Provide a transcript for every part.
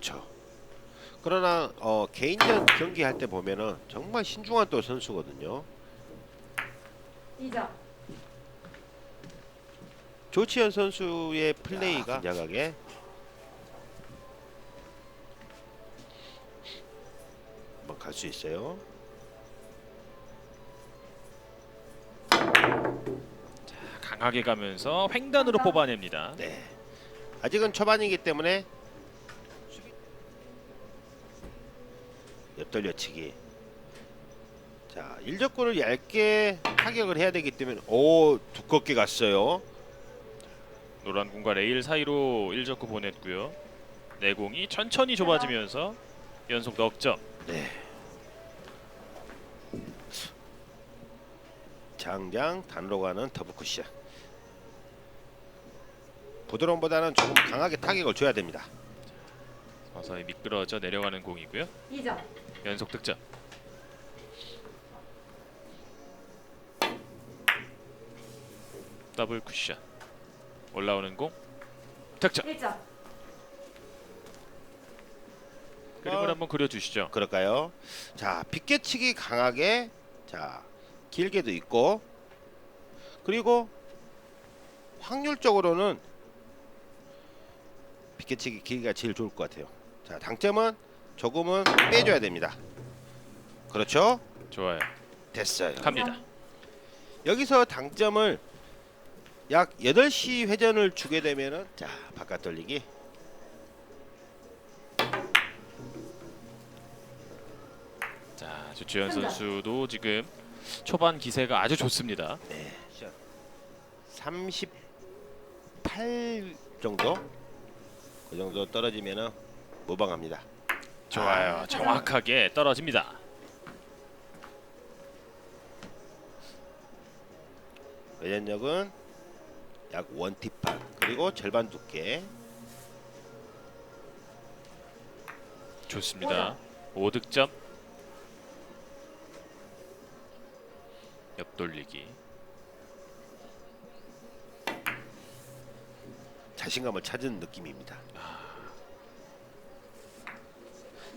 그렇죠. 그러나 어, 개인전 경기 할 때 보면은 정말 신중한 또 선수거든요. 2점. 조치현 선수의 플레이가 긴장하게 한번 갈 수 있어요. 강하게 가면서 횡단으로 뽑아냅니다. 네. 아직은 초반이기 때문에 수비- 옆돌려치기. 자, 일적구를 얇게 타격을 해야 되기 때문에 오 두껍게 갔어요. 노란 공과 레일 사이로 1적구 보냈고요. 내공이 천천히 좁아지면서 연속 넉점. 네. 장장 단으로 가는 더블 쿠션. 부드러움보다는 조금 강하게 타격을 줘야 됩니다. 서서히 미끄러져 내려가는 공이고요. 2점. 연속 득점. 더블 쿠션. 올라오는 공. 득점. 1점. 그림을 어. 한번 그려주시죠. 그럴까요? 자, 빗개치기 강하게 자, 길게도 있고 그리고 확률적으로는 빗개치기 길이가 제일 좋을 것 같아요. 자, 당점은 조금은 빼줘야 됩니다. 그렇죠? 좋아요. 됐어요. 갑니다. 여기서 당점을 약 8시 회전을 주게 되면은 자, 바깥 돌리기. 자, 한다. 선수도 지금 초반 기세가 아주 좋습니다. 네. 38 정도? 그 정도 떨어지면은 무방합니다. 좋아요. 정확하게 떨어집니다. 회전력은 약 원티판 그리고 절반 두께. 좋습니다. 5득점. 옆돌리기. 자신감을 찾은 느낌입니다.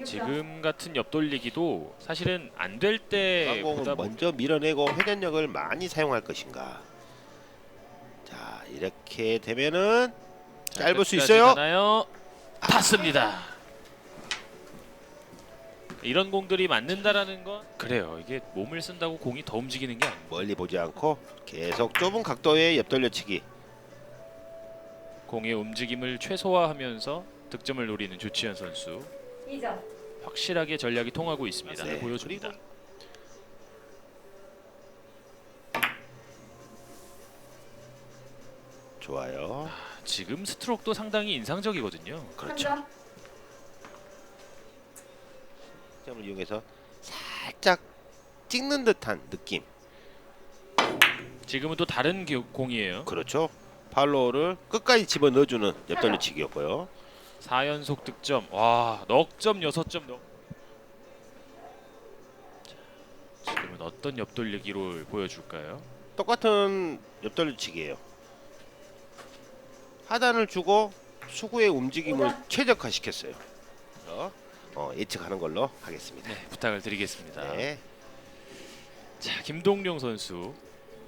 지금 같은 옆돌리기도 사실은 안 될 때보다 뭐 먼저 밀어내고 회전력을 많이 사용할 것인가. 자 이렇게 되면은 자, 짧을 수 끝까지 있어요. 가나요? 탔습니다. 이런 공들이 맞는다라는 건 그래요. 이게 몸을 쓴다고 공이 더 움직이는 게 아니에요. 멀리 보지 않고 계속 좁은 각도의 옆돌려치기. 공의 움직임을 최소화하면서 득점을 노리는 조치현 선수 2점. 확실하게 전략이 통하고 있습니다. 네, 보여줍니다. 좋아요. 지금 스트로크도 상당히 인상적이거든요. 그렇죠. 3점. 점을 이용해서 살짝 찍는 듯한 느낌. 지금은 또 다른 기- 공이에요. 그렇죠. 팔로우를 끝까지 집어 넣어주는 옆돌려치기였고요. 4연속 득점. 와, 넉점 6점 넉. 자, 지금은 어떤 옆돌리기를 보여줄까요? 똑같은 옆돌려치기예요. 하단을 주고 수구의 움직임을. 최적화시켰어요. 그래서 어, 예측하는 걸로 하겠습니다. 네, 부탁을 드리겠습니다. 네. 자, 김동룡 선수.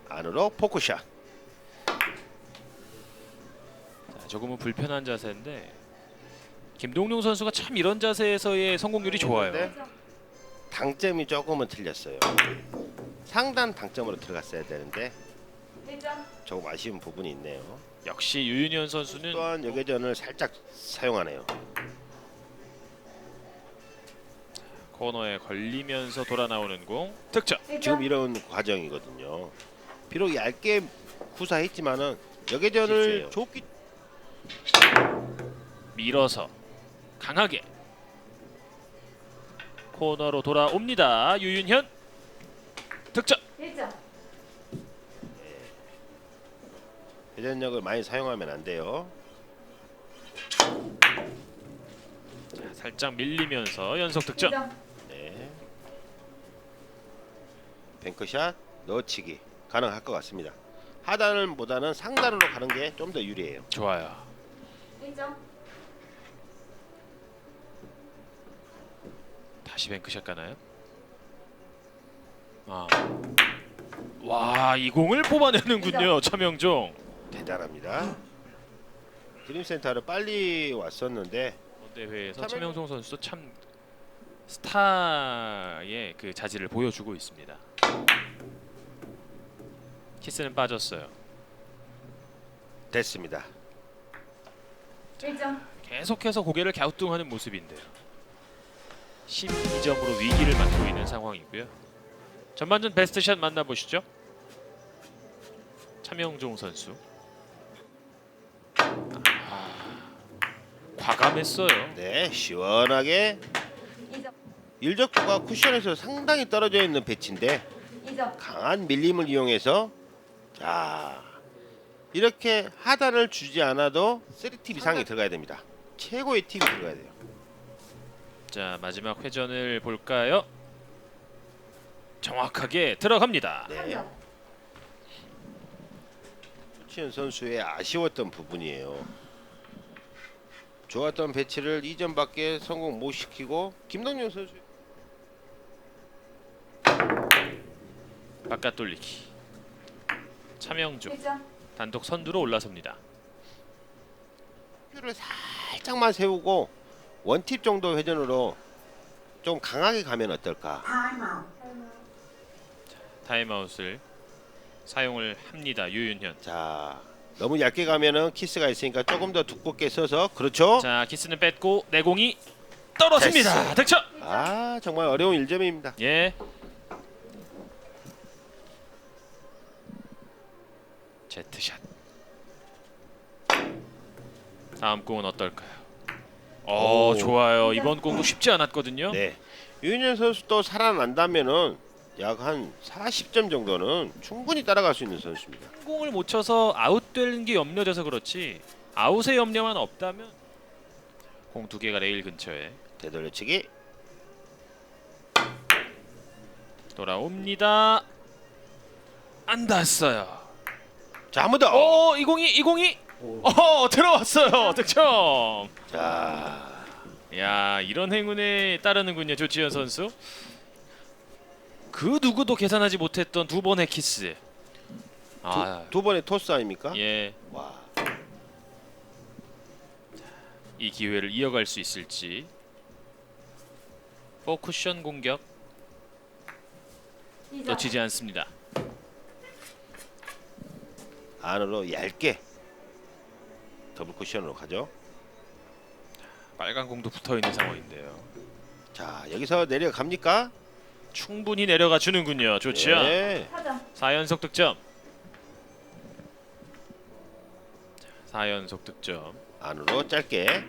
안으로 포크샷. 자, 조금은 불편한 자세인데 김동룡 선수가 참 이런 자세에서의 성공률이 좋아요. 네. 당점이 조금은 틀렸어요. 상단 당점으로 들어갔어야 되는데 1점. 조금 아쉬운 부분이 있네요. 역시 유윤현 선수는 또한 여계전을 살짝 사용하네요. 코너에 걸리면서 돌아 나오는 공 득점. 1점. 지금 이런 과정이거든요. 비록 얇게 구사했지만은 여계전을 실수예요. 좋기 밀어서 강하게 코너로 돌아옵니다. 유윤현 득점. 1점. 회전력을 많이 사용하면 안 돼요. 자, 살짝 밀리면서 연속 득점. 2점. 네. 뱅크샷 넣어치기 가능할 것 같습니다. 하단보다는 상단으로 가는 게 좀 더 유리해요. 좋아요. 1점. 다시 뱅크샷 가나요? 아. 와, 이 공을 뽑아내는군요. 차명종. 대단합니다. 드림센터를 빨리 왔었는데 대회에서 차명종- 차명종 선수도 참 스타의 그 자질을 보여주고 있습니다. 키스는 빠졌어요. 됐습니다. 1점 계속해서 고개를 갸우뚱하는 모습인데요. 12점으로 위기를 맞고 있는 상황이고요. 전반전 베스트샷 만나보시죠. 차명종 선수. 아, 과감했어요. 네, 시원하게 2점 일적도가 쿠션에서 상당히 떨어져 있는 배치인데 2점 강한 밀림을 이용해서 자 이렇게 하단을 주지 않아도 3팁 이상이 들어가야 됩니다. 최고의 팁이 들어가야 돼요. 자 마지막 회전을 볼까요? 정확하게 들어갑니다. 네, 3점 수치현 선수의 아쉬웠던 부분이에요. 좋았던 배치를 2점밖에 성공 못 시키고 김동현 선수 바깥 돌리기. 1점 단독 선두로 올라섭니다. 를 살짝만 세우고 원팁 정도 회전으로 좀 강하게 가면 어떨까? 타임아웃을 사용을 합니다. 유윤현. 자 너무 얇게 가면은 키스가 있으니까 조금 더 두껍게 써서 그렇죠? 자 키스는 뺐고 내공이 떨어집니다. 됐어요. 득점. 아 정말 어려운 1점입니다. 예. 제트샷. 다음 공은 어떨까요? 어 오. 좋아요. 이번 공도 쉽지 않았거든요. 네 유인현 선수도 살아난다면은 약 한 40점 정도는 충분히 따라갈 수 있는 선수입니다. 한 공을 못 쳐서 아웃되는 게 염려돼서 그렇지 아웃의 염려만 없다면 공 두 개가 레일 근처에 되돌려치기 돌아옵니다. 안 닿았어요. 자 한 번 더. 오, 이 공이 이 공이 어 들어왔어요. 득점. 자 야 이런 행운에 따르는군요 조지현 선수. 그 누구도 계산하지 못했던 두 번의 키스. 아, 두, 두 번의 토스 아닙니까? 예, 와 이 기회를 이어갈 수 있을지. 포쿠션 공격 2점 놓치지 않습니다. 안으로 얇게 더블 쿠션으로 가죠. 빨간 공도 붙어 있는 상황인데요. 자 여기서 내려갑니까? 충분히 내려가 주는군요. 조지현. 네. 4점 4연속 득점. 4연속 득점. 안으로 짧게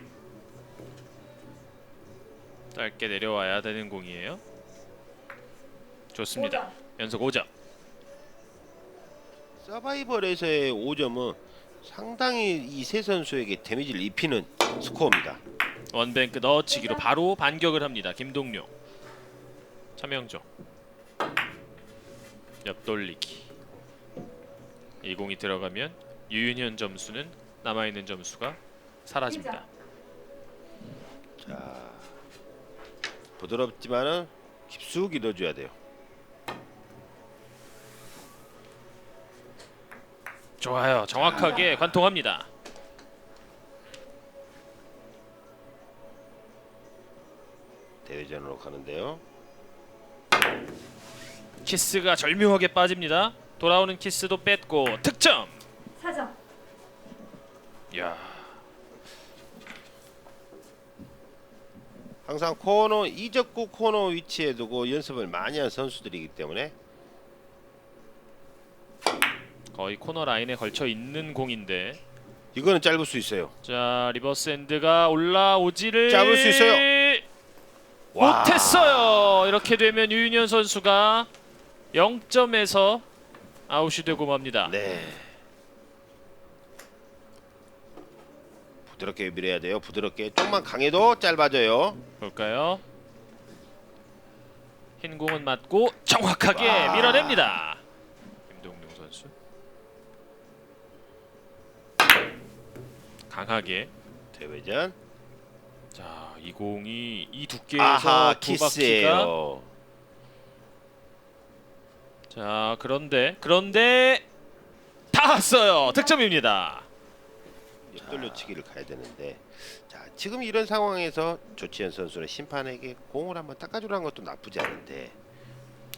짧게 내려와야 되는 공이에요. 좋습니다. 5점 연속 5점. 서바이벌에서의 5점은 상당히 이 세 선수에게 데미지를 입히는 스코어입니다. 원뱅크 넣어치기로 바로 반격을 합니다. 김동료. 차명종. 옆돌리기. 이 공이 들어가면 유윤현 점수는 남아 있는 점수가 사라집니다. 자 부드럽지만은 깊숙이 넣어줘야 돼요. 좋아요. 정확하게 관통합니다. 대회전으로 가는데요. 키스가 절묘하게 빠집니다. 돌아오는 키스도 뺐고 득점. 4점 야, 항상 코너 이적구 코너 위치에 두고 연습을 많이 한 선수들이기 때문에 거의 코너 라인에 걸쳐 있는 공인데 이거는 짧을 수 있어요. 자 리버스 엔드가 올라오지를 잡을 수 있어요. 와. 못했어요. 이렇게 되면 유윤현 선수가 0점에서 아웃이 되고 맙니다. 네. 부드럽게 밀어야 돼요. 부드럽게 조금만 강해도 짧아져요. 볼까요? 흰 공은 맞고 정확하게 와. 밀어냅니다. 강하게 대회전 자, 이 공이 이 두께에서 아하 두 바퀴가 키스예요. 자, 그런데 그런데 닿았어요. 득점입니다. 옆돌려치기를 가야 되는데 자 지금 이런 상황에서 조치현 선수는 심판에게 공을 한번 닦아주라는 것도 나쁘지 않은데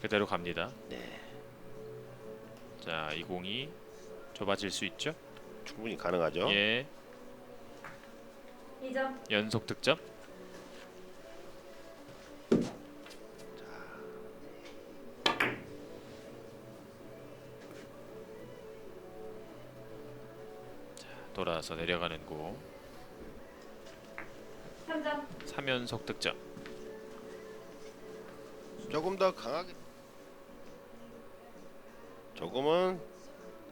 그대로 갑니다. 네 자, 이 공이 좁아질 수 있죠? 충분히 가능하죠. 예, 2점 연속 득점. 자, 돌아서 내려가는 공. 3점 3연속 득점. 조금 더 강하게 조금은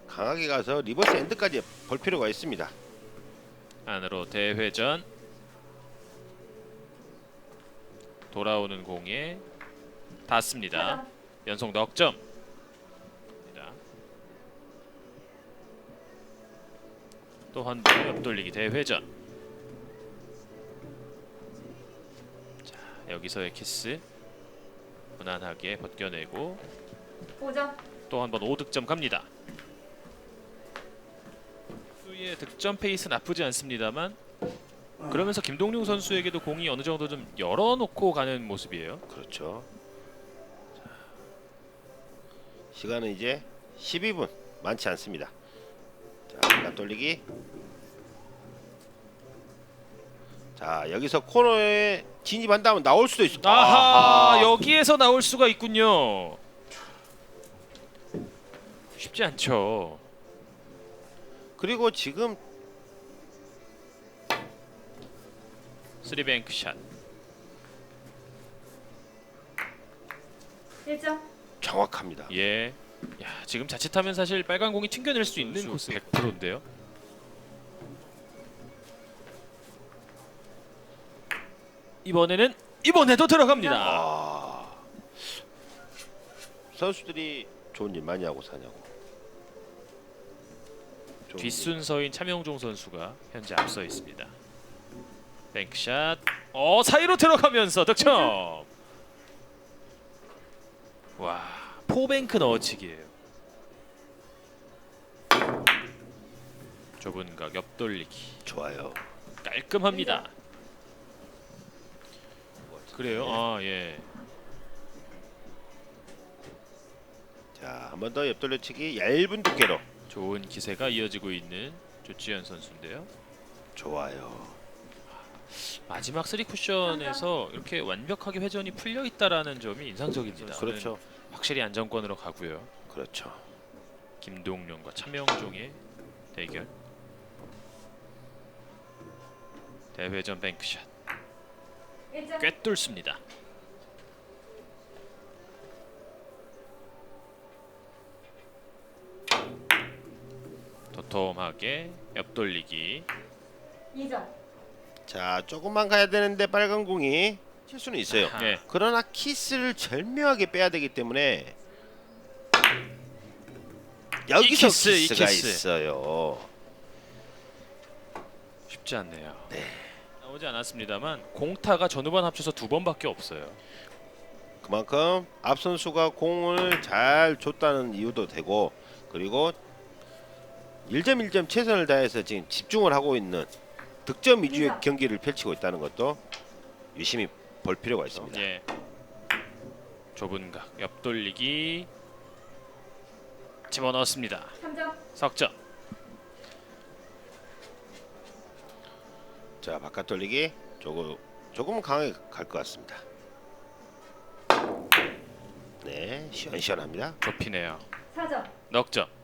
강하게 가서 리버스 엔드까지 볼 필요가 있습니다. 안으로 대회전. 돌아오는 공에 닿습니다. 4점 연속 넉점. 또한 번 옆돌리기 대회전. 자 여기서의 키스 무난하게 벗겨내고 5점 또한 번 5득점 갑니다. 수의 득점 페이스 나쁘지 않습니다만 그러면서 김동룡 선수에게도 공이 어느 정도 좀 열어놓고 가는 모습이에요. 그렇죠. 자, 시간은 이제 12분 많지 않습니다. 자, 앞돌리기. 자, 여기서 코너에 진입한다면 나올 수도 있어. 아하 여기에서 나올 수가 있군요. 쉽지 않죠. 그리고 지금 3뱅크 샷. 1점 정확합니다. 예. 야 지금 자칫하면 사실 빨간 공이 튕겨낼 수 있는 코스 100%인데요. 이번에는 이번에도 들어갑니다. 아, 선수들이 좋은 일 많이 하고 사냐고. 뒷순서인 차명종 선수가 현재 앞서 있습니다. 뱅크샷. 어 사이로 들어가면서 득점. 와 포뱅크 넣어치기예요. 좁은 각 옆돌리기 좋아요. 깔끔합니다. 그래요? 아 예. 자, 한 번 더 옆돌려치기 얇은 두께로. 좋은 기세가 이어지고 있는 조지현 선수인데요. 좋아요. 마지막 3 쿠션에서 이렇게 완벽하게 회전이 풀려 있다라는 점이 인상적입니다. 그렇죠. 확실히 안정권으로 가고요. 그렇죠. 김동룡과 차명종의 대결. 대회전 뱅크샷 1점 꿰뚫습니다. 도톰하게 옆돌리기. 2점 자, 조금만 가야 되는데 빨간 공이 칠 수는 있어요. 아하. 네. 그러나 키스를 절묘하게 빼야 되기 때문에 여기서 키스, 이 키스가 키스. 있어요. 쉽지 않네요. 나오지 않았습니다만 공타가 전후반 합쳐서 두 번밖에 없어요. 그만큼 앞 선수가 공을 잘 줬다는 이유도 되고 그리고 1점 1점 최선을 다해서 지금 집중을 하고 있는 득점 위주의 인사. 경기를 펼치고 있다는 것도 유심히 볼 필요가 있습니다. 예. 좁은 각 옆돌리기 집어넣었습니다. 3점 석점. 자 바깥 돌리기 조금 조금 강하게 갈 것 같습니다. 네 시원시원합니다. 좁히네요. 4점 넉점.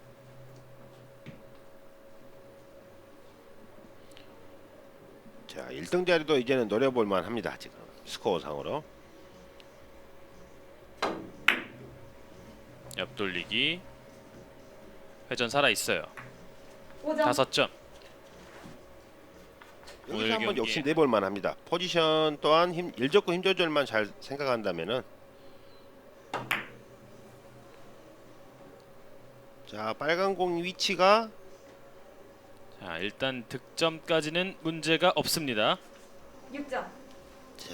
자 1등 자리도 이제는 노려볼 만합니다. 지금 스코어 상으로 옆돌리기 회전 살아 있어요. 5점 다섯 점. 오늘 여기서 한번 경기. 욕심 내볼 만합니다. 포지션 또한 힘, 일 좋고 힘 조절만 잘 생각한다면은 자 빨간 공 위치가 자 일단 득점까지는 문제가 없습니다. 6점.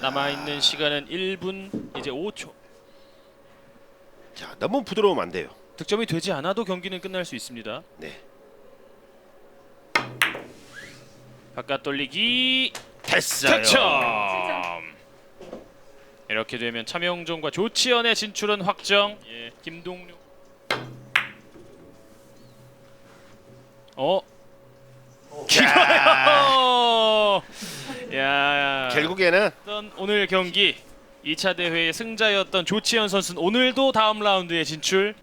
남아 있는 시간은 1분 이제 5초. 자, 너무 부드러우면 안 돼요. 득점이 되지 않아도 경기는 끝날 수 있습니다. 네. 바깥 돌리기 됐어요. 득점. 이렇게 되면 차명종과 조치현의 진출은 확정. 예, 김동료. 어? 길어요. 야. 결국에는 어떤 오늘 경기 2차 대회의 승자였던 조치현 선수는 오늘도 다음 라운드에 진출.